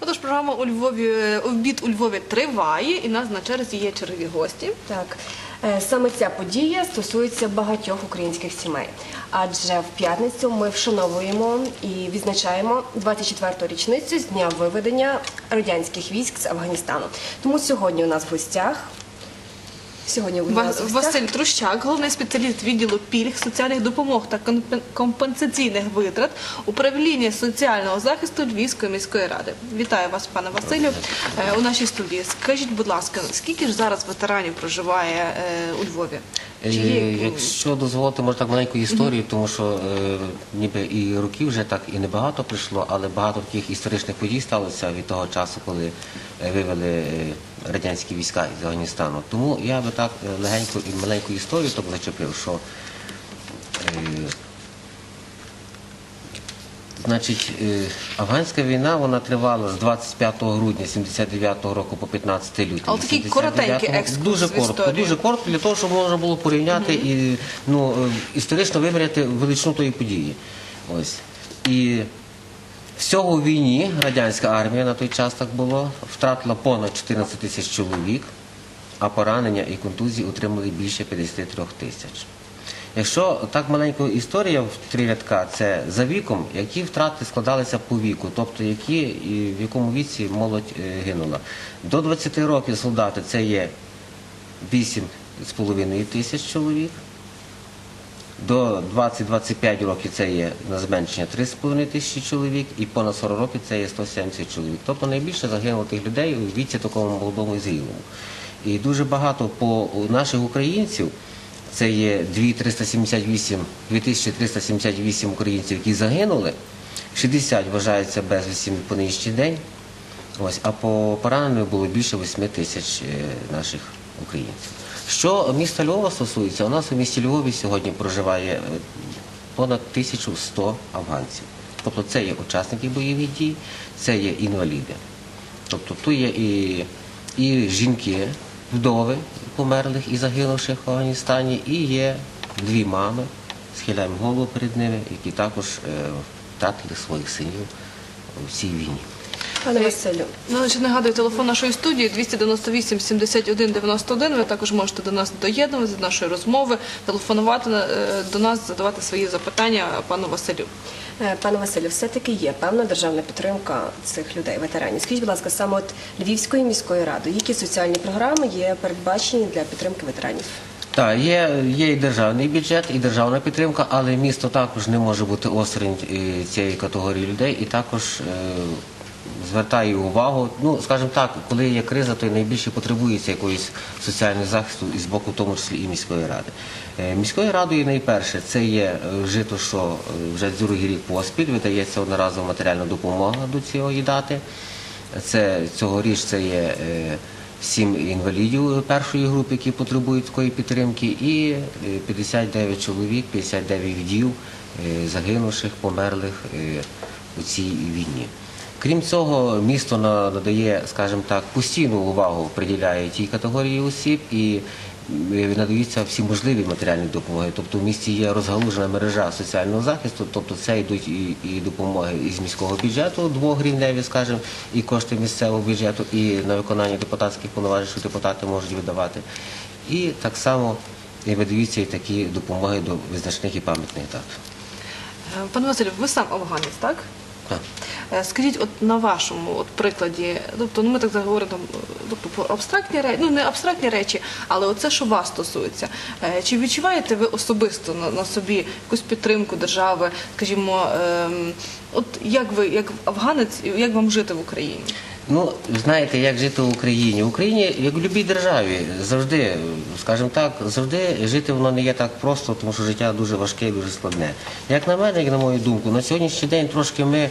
Отож, програма у Львові обід у Львові триває, і нас на черзі є чергові гості. Так, Е, саме ця подія стосується багатьох українських сімей. Адже в п'ятницю ми вшановуємо і відзначаємо 24-ту річницю з дня виведення радянських військ з Афганістану. Тому сьогодні у нас в гостях. Сьогодні у нас Василь Трущак, головний спеціаліст відділу пільг, соціальних допомог та компен- компенсаційних витрат управління соціального захисту Львівської міської ради. Вітаю вас, пане Василю, е, у нашій студії. Скажіть, будь ласка, скільки ж зараз ветеранів проживає е, у Львові? Чи є, Е, Якщо дозволити, може так маленьку історію, тому що е, ніби і років вже так і небагато прийшло, але багато таких історичних подій сталося від того часу, коли е, вивели е, радянські війська з Афганістану. Тому я би так е, легеньку і маленьку історію так зачепив, що е, Значить, е, афганська війна вона тривала з 25 грудня 79 року по 15 лютого. Але такий коротенький екскурс Дуже коротко, історію. дуже коротко для того, щоб можна було порівняти і ну історично виміряти величину тої події. Ось і всього у війні радянська армія на той час так було втратила понад 14 тисяч чоловік, а поранення і контузії отримали більше 53 тисяч. Якщо так маленька історія в три рядка, це за віком, які втрати складалися по віку, тобто які, і в якому віці молодь е, гинула. До 20 років солдати це є 8,5 тисяч чоловік. До 20-25 років це є на зменшення 3,5 тисячі чоловік, і понад 40 років це є 170 чоловік. Тобто найбільше загинуло тих людей у віці такому молодому і зрілому. І дуже багато по наших українців, це є 2378, 2378 українців, які загинули, 60 вважаються безвісті по нинішній день. Ось, а по поранених було більше 8 тисяч е, наших українців. Що міста Львова стосується, у нас у місті Львові сьогодні проживає е, понад 1100 афганців. Тобто це є учасники бойових дій, це є інваліди. Тобто тут є і, і жінки, вдови померлих і загинувших в Афганістані, і є дві мами, схиляємо голову перед ними, які також е, втратили своїх синів у цій війні. Пане Василю, Ну, значить, нагадую, телефон нашої студії 298 71 91. Ви також можете до нас доєднуватися до нашої розмови, телефонувати е, до нас, задавати свої запитання пану Василю. Е, Пане Василю, все-таки є певна державна підтримка цих людей, ветеранів. Скажіть, будь ласка, саме от Львівської міської ради, які соціальні програми є передбачені для підтримки ветеранів? Так, є, є і державний бюджет, і державна підтримка, але місто також не може бути осторонь е, цієї категорії людей і також е, звертає увагу. Ну, скажімо так, коли є криза, то найбільше потребується якоїсь соціального захисту і з боку, в тому числі і міської ради. Е, Міською радою найперше це є е, жито, що е, вже другий рік поспіль видається одноразова матеріальна допомога до цієї дати. Це цьогоріч це є е, сім інвалідів першої групи, які потребують такої підтримки, і е, 59 чоловік, 59 вдів е, загинувших, померлих е, у цій війні. Крім цього, місто на- надає, скажімо так, постійну увагу приділяє тій категорії осіб і е, надаються всі можливі матеріальні допомоги. Тобто в місті є розгалужена мережа соціального захисту, тобто це йдуть і, і допомоги із міського бюджету, двогривневі, скажімо, і кошти місцевого бюджету, і на виконання депутатських повноважень, що депутати можуть видавати. І так само видаються і такі допомоги до визначних і пам'ятних дат. Е, Пане Василю, ви сам афганець, так? Так. Е, Скажіть, от на вашому от прикладі, тобто ну ми так говоримо там, тобто про абстрактні речі, ну не абстрактні речі, але оце, що вас стосується. Е, Чи відчуваєте ви особисто на, на собі якусь підтримку держави, скажімо, ем, от як ви, як афганець, як вам жити в Україні? Ну, знаєте, як жити в Україні? В Україні, як в будь-якій державі, завжди, скажімо так, завжди жити воно не є так просто, тому що життя дуже важке і дуже складне. Як на мене, як на мою думку, на сьогоднішній день трошки ми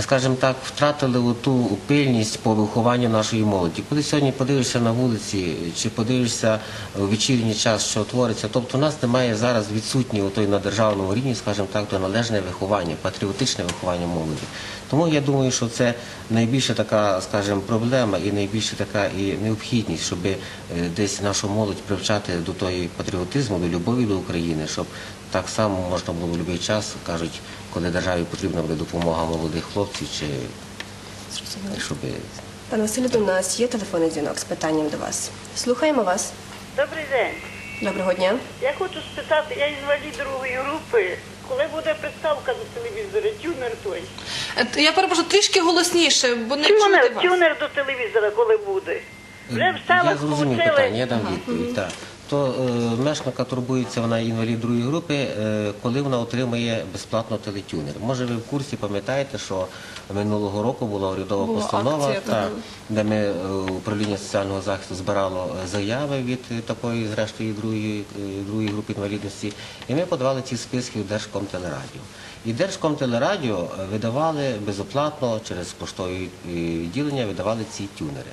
скажімо так, втратили ту пильність по вихованню нашої молоді. Коли сьогодні подивишся на вулиці, чи подивишся у вечірній час, що твориться, тобто у нас немає зараз відсутні на державному рівні, скажімо так, то належне виховання, патріотичне виховання молоді. Тому я думаю, що це найбільша така, скажімо, проблема і найбільша така і необхідність, щоб е, десь нашу молодь привчати до тої патріотизму, до любові до України, щоб так само можна було в будь-який час, кажуть, коли державі потрібна буде допомога молодих хлопців, чи щоб Пане Василю, до нас є телефонний дзвінок з питанням до вас. Слухаємо вас. Добрий день. Доброго дня. Я хочу спитати, я інвалід другої групи. Коли буде приставка до телевізора, тюнер той? Е, Я перепрошую, трішки голосніше, бо не чути Тюнер, вас. тюнер до телевізора, коли буде? Вже в я селах зрозумів питання, я дам відповідь. Так. То е, мешканка турбується, вона інвалід другої групи, е, коли вона отримує безплатно телетюнер. Може, ви в курсі пам'ятаєте, що минулого року була урядова Була постанова, акція та, де ми е, управління соціального захисту збирало заяви від такої, зрештою, другої, другої групи інвалідності, і ми подавали ці списки в Держкомтелерадіо. І Держкомтелерадіо видавали безоплатно через поштові відділення, видавали ці тюнери.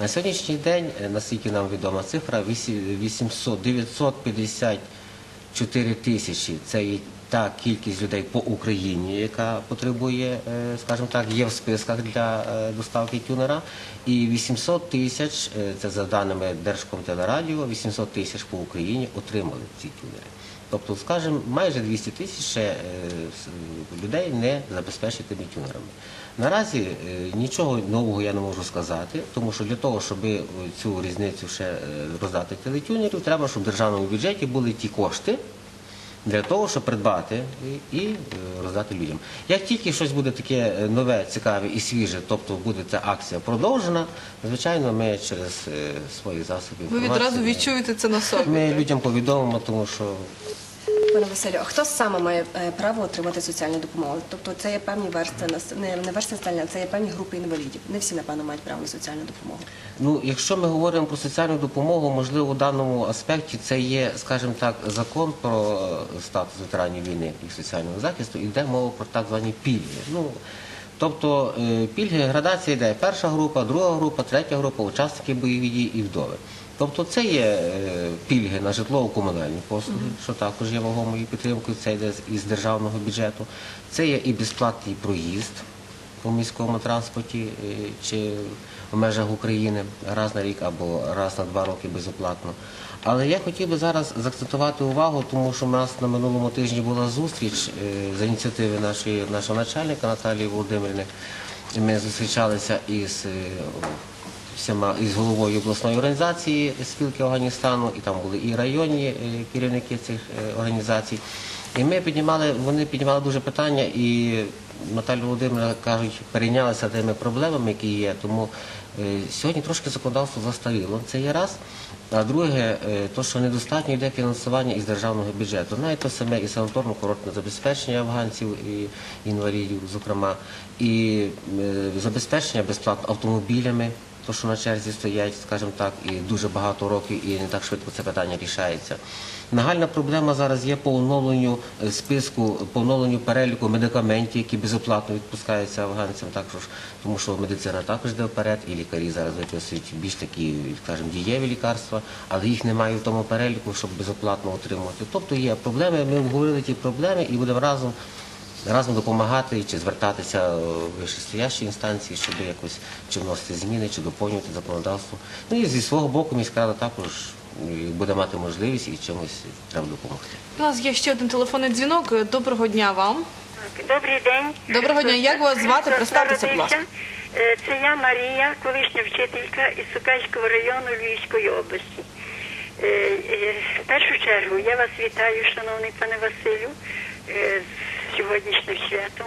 На сьогоднішній день, е, наскільки нам відома цифра, вісі- 800, 954 тисячі це та кількість людей по Україні, яка потребує, е, скажімо так, є в списках для е, доставки тюнера. І 800 тисяч, це за даними Держкомтелерадіо, 800 тисяч по Україні отримали ці тюнери. Тобто, скажімо, майже 200 тисяч е, людей не забезпечити тюнерами. Наразі е, нічого нового я не можу сказати, тому що для того, щоб цю різницю ще е, роздати телетюнерів, треба, щоб в державному бюджеті були ті кошти для того, щоб придбати і, е, роздати людям. Як тільки щось буде таке е, нове, цікаве і свіже, тобто буде ця акція продовжена, звичайно, ми через е, свої засоби Ви відразу відчуєте це на собі. Ми людям повідомимо, тому що Пане Василю, а хто саме має е, право отримати соціальну допомогу? Тобто це є певні верстви нас- не, не верстви населення, це є певні групи інвалідів. Не всі, напевно, мають право на соціальну допомогу. Ну, якщо ми говоримо про соціальну допомогу, можливо, в даному аспекті це є, скажімо так, закон про е, статус ветеранів війни і соціального захисту, йде мова про так звані пільги. Ну, тобто е, пільги, градація йде перша група, друга група, третя група, учасники бойових дій і вдови. Тобто це є е, пільги на житлово-комунальні послуги, що також є вагомою підтримкою, це йде із державного бюджету. Це є і безплатний проїзд у міському транспорті е, чи в межах України раз на рік або раз на два роки безоплатно. Але я хотів би зараз заакцентувати увагу, тому що в нас на минулому тижні була зустріч е, за ініціативи нашої, нашого начальника Наталії Володимирівни. Ми зустрічалися із із головою обласної організації спілки Афганістану, і там були і районні е, керівники цих е, організацій. І ми піднімали, вони піднімали дуже питання, і Наталя Володимирівна кажуть, перейнялися тими проблемами, які є. Тому е, сьогодні трошки законодавство застаріло. Це є раз. А друге, то, що недостатньо йде фінансування із державного бюджету. Навіть то саме і санаторно-курортне забезпечення афганців і інвалідів, зокрема, і забезпечення безплатно автомобілями. То, що на черзі стоять, скажімо так, і дуже багато років, і не так швидко це питання рішається. Нагальна проблема зараз є по оновленню е, списку, по оновленню переліку медикаментів, які безоплатно відпускаються афганцям, також тому що медицина також йде вперед, і лікарі зараз виписують більш такі, скажімо, дієві лікарства, але їх немає в тому переліку, щоб безоплатно отримувати. Тобто є проблеми. Ми обговорили ті проблеми і будемо разом разом допомагати чи звертатися в вищестоящі інстанції, щоб якось чи вносити зміни, чи доповнювати законодавство. Ну і зі свого боку міська рада також е, буде мати можливість і чимось треба допомогти. У нас є ще один телефонний дзвінок. Доброго дня вам. Добрий день. Доброго дня. Як вас звати? Представтеся, будь ласка. Е, Це я Марія, колишня вчителька із Сукальського району Львівської області. Е, е, В першу чергу я вас вітаю, шановний пане Василю, з сьогоднішнім святом.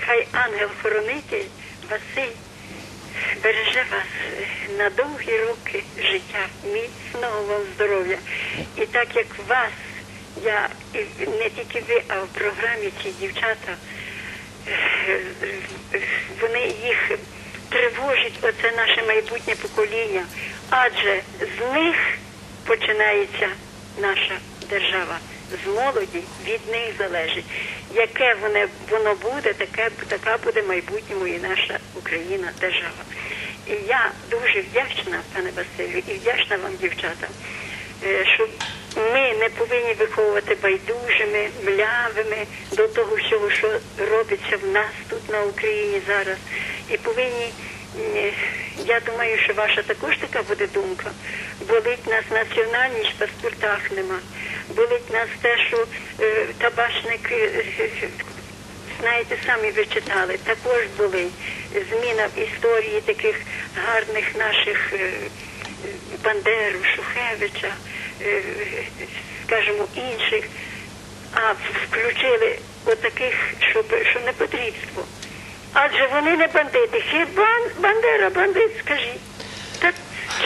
Хай ангел-хоронитель Василь береже вас на довгі роки життя, міцного вам здоров'я. І так як вас, я не тільки ви, а в програмі ці дівчата, вони їх тривожить оце наше майбутнє покоління, адже з них починається наша держава. З молоді від них залежить. Яке воно, воно буде, таке, така буде майбутньому і наша Україна, держава. І я дуже вдячна, пане Василю, і вдячна вам, дівчата, е, що ми не повинні виховувати байдужими, млявими до того всього, що робиться в нас тут на Україні зараз. І повинні, я думаю, що ваша також така буде думка. Болить нас національність в паспортах нема. Болить нас те, що е, табачник. е, е, Знаєте, самі ви читали, також були зміна в історії таких гарних наших е, Бандеру, Шухевича, е, скажімо, інших, а включили отаких, щоб що не потрібство. Адже вони не бандити. Хіба Бандера бандит, скажіть?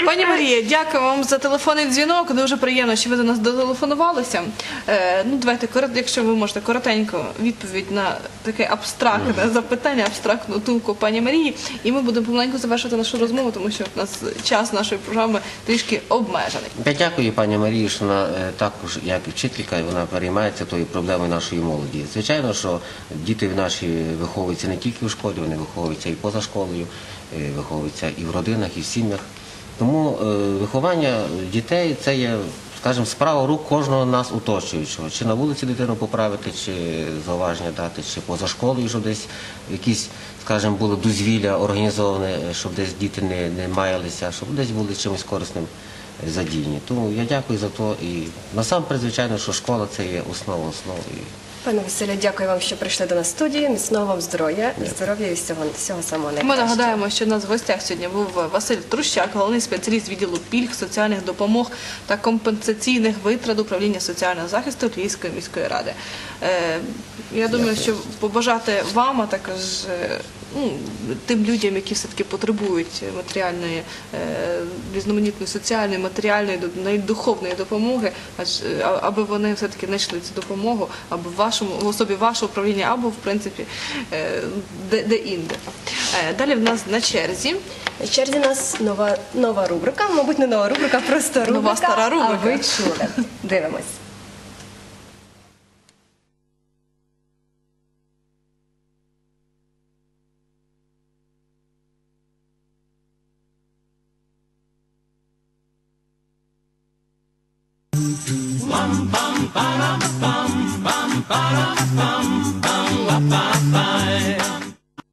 Пані? Марія, дякую вам за телефонний дзвінок. Дуже приємно, що ви до нас дотелефонувалися. Е, ну, давайте, корот- якщо ви можете коротенько відповідь на таке абстрактне запитання, абстрактну думку пані Марії, і ми будемо помаленьку завершити нашу розмову, тому що у нас час нашої програми трішки обмежений. Я дякую пані Марії, що вона е, також, як і вчителька, вона переймається тою проблемою нашої молоді. Звичайно, що діти наші виховуються не тільки в школі, вони виховуються і поза школою, е, виховуються і в родинах, і в сім'ях. Тому е, виховання дітей це є, скажімо, справа рук кожного нас оточуючого. Чи на вулиці дитину поправити, чи зауваження дати, чи поза школою, щоб десь якісь, скажімо, було дозвілля організоване, щоб десь діти не, не маялися, щоб десь були чимось корисним задіяні. Тому я дякую за то. І насамперед, звичайно, що школа це є основа основ. Пане Василю, дякую вам, що прийшли до нас в студію. Міцного вам здоров'я і здоров'я і всього, всього самого Ми найкращого. нагадаємо, що у нас в гостях сьогодні був Василь Трущак, головний спеціаліст відділу пільг, соціальних допомог та компенсаційних витрат управління соціального захисту Львівської міської ради. Е, я думаю, що побажати вам, а також е, ну, тим людям, які все-таки потребують матеріальної, е, різноманітної соціальної, матеріальної, до- навіть духовної допомоги, аж, е, аби вони все-таки знайшли цю допомогу, або в вашому в особі вашого управління, або в принципі е, де, де інде. Е, Далі в нас на черзі. На черзі у нас нова, нова рубрика, мабуть, не нова рубрика, просто рубрика. Нова стара рубрика. А ви чули. Дивимось. ba da bum bum wa ba bye.